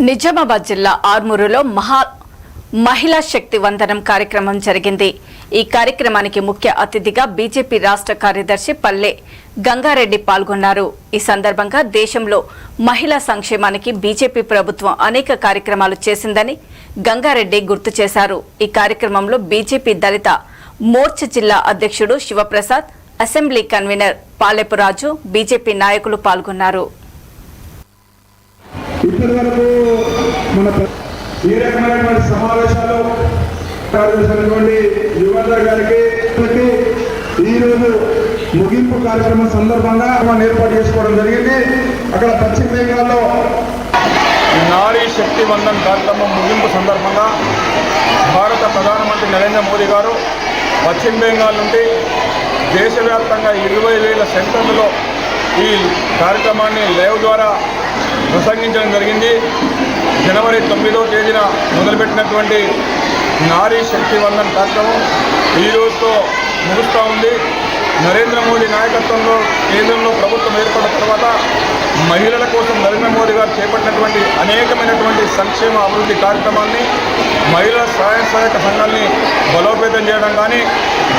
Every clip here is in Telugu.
నిజామాబాద్ జిల్లా ఆర్మూరులో మహా మహిళా శక్తి వందనం కార్యక్రమం జరిగింది. ఈ కార్యక్రమానికి ముఖ్య అతిథిగా బీజేపీ రాష్ట్ర కార్యదర్శి పల్లె గంగారెడ్డి పాల్గొన్నారు. ఈ సందర్భంగా దేశంలో మహిళా సంక్షేమానికి బీజేపీ ప్రభుత్వం అనేక కార్యక్రమాలు చేసిందని గంగారెడ్డి గుర్తు చేశారు. ఈ కార్యక్రమంలో బీజేపీ దళిత మోర్చ జిల్లా అధ్యక్షుడు Sivaprasad assembly convenor Palepuraju BJP నాయకులు పాల్గొన్నారు. ఇప్పటి వరకు మన ఈ రకమైనటువంటి సమావేశాలు చేసినటువంటి యువత గారికి ఈరోజు ముగింపు కార్యక్రమం సందర్భంగా మనం ఏర్పాటు చేసుకోవడం జరిగింది. అక్కడ పశ్చిమ బెంగాల్లో నారీ శక్తి వందన్ కార్యక్రమం ముగింపు సందర్భంగా భారత ప్రధానమంత్రి నరేంద్ర మోదీ గారు పశ్చిమ బెంగాల్ నుండి దేశవ్యాప్తంగా ఇరవై వేల సెంటర్లలో ఈ కార్యక్రమాన్ని లైవ్ ద్వారా ప్రసంగించడం జరిగింది. జనవరి తొమ్మిదో తేదీన మొదలుపెట్టినటువంటి నారీ శక్తి వందన్ కార్యక్రమం ఈ రోజుతో ముగుస్తూ ఉంది. నరేంద్ర మోదీ నాయకత్వంలో కేంద్రంలో ప్రభుత్వం ఏర్పడిన తర్వాత మహిళల కోసం నరేంద్ర మోడీ గారు చేపట్టినటువంటి అనేకమైనటువంటి సంక్షేమ అభివృద్ధి కార్యక్రమాన్ని మహిళా సహాయ సహాయక సంఘాన్ని బలోపేతం చేయడం కానీ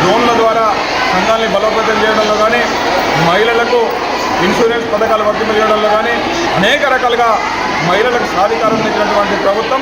డ్రోన్ల ద్వారా సంఘాన్ని బలోపేతం చేయడంలో కానీ మహిళలకు ఇన్సూరెన్స్ పథకాలు వర్తింపజేయడంలో కానీ అనేక రకాలుగా మహిళలకు సాధికారం ఇచ్చినటువంటి ప్రభుత్వం